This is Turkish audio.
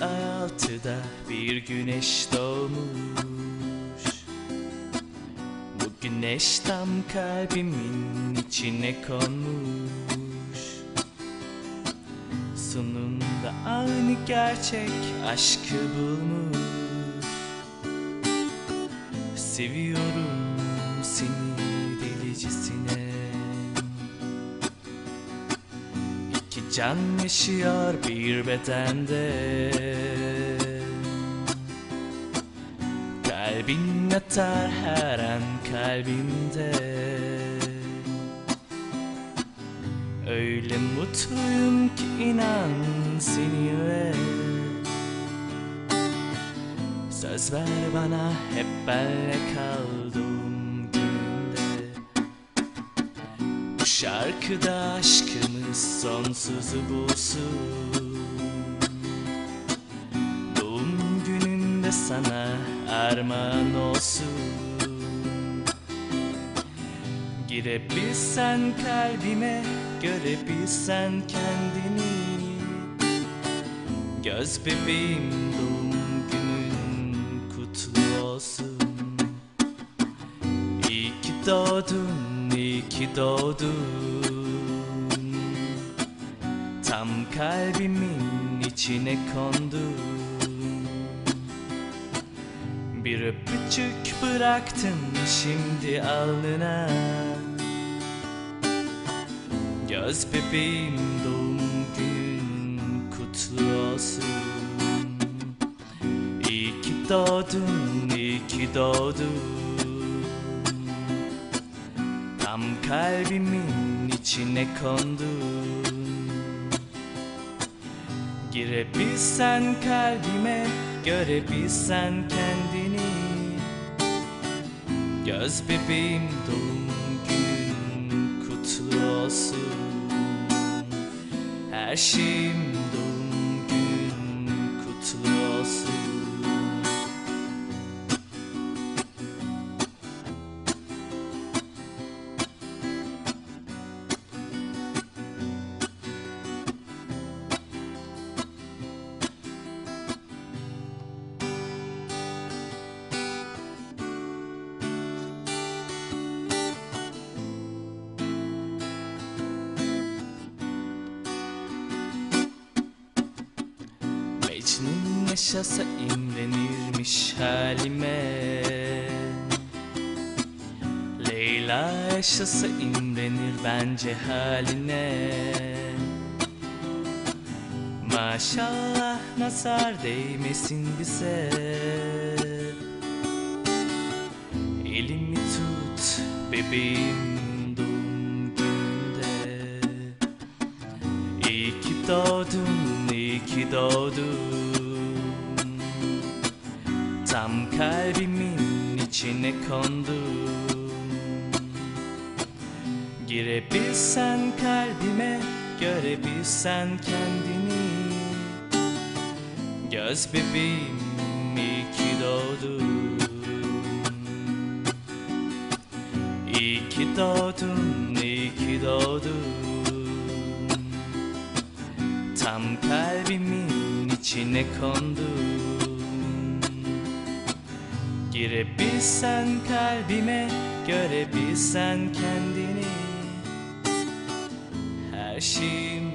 ay altıda bir güneş doğmuş. Bu güneş tam kalbimin içine konmuş. Sonunda aynı gerçek aşkı bulmuş. Seviyorum can yaşıyor bir bedende Kalbin atar her an kalbimde. Öyle mutluyum ki inan seninle Söz ver bana hep benle günde şarkıda aşkımız sonsuzu bulsun. Doğum gününde sana armağan olsun. Girebilsen kalbime görebilsen kendini Göz bebeğim doğum günün kutlu olsun. İyi ki doğdun, iyi doğdun. Tam kalbimin içine kondun. Bir öpücük bıraktım şimdi alnına. Göz bebeğim doğum günün kutlu olsun. İyi ki doğdun, iyi ki doğdun Tam kalbimin içine kondun Girebilsen kalbime, görebilsen kendini. Göz bebeğim doğum günün kutlu olsun. Her şeyim Mecnun yaşasa imrenirmiş halime. Leyla yaşasa imrenir bence haline. Maşallah nazar değmesin bize. Elimi tut bebeğim Tam kalbimin içine kondun Girebilsen kalbime, görebilsen kendini Göz bebeğim, iyi ki doğdun. İyi ki doğdun, iyi ki doğdun. Tam kalbimin içine kondun Girebilsen kalbime, görebilsen kendini. Her şeyim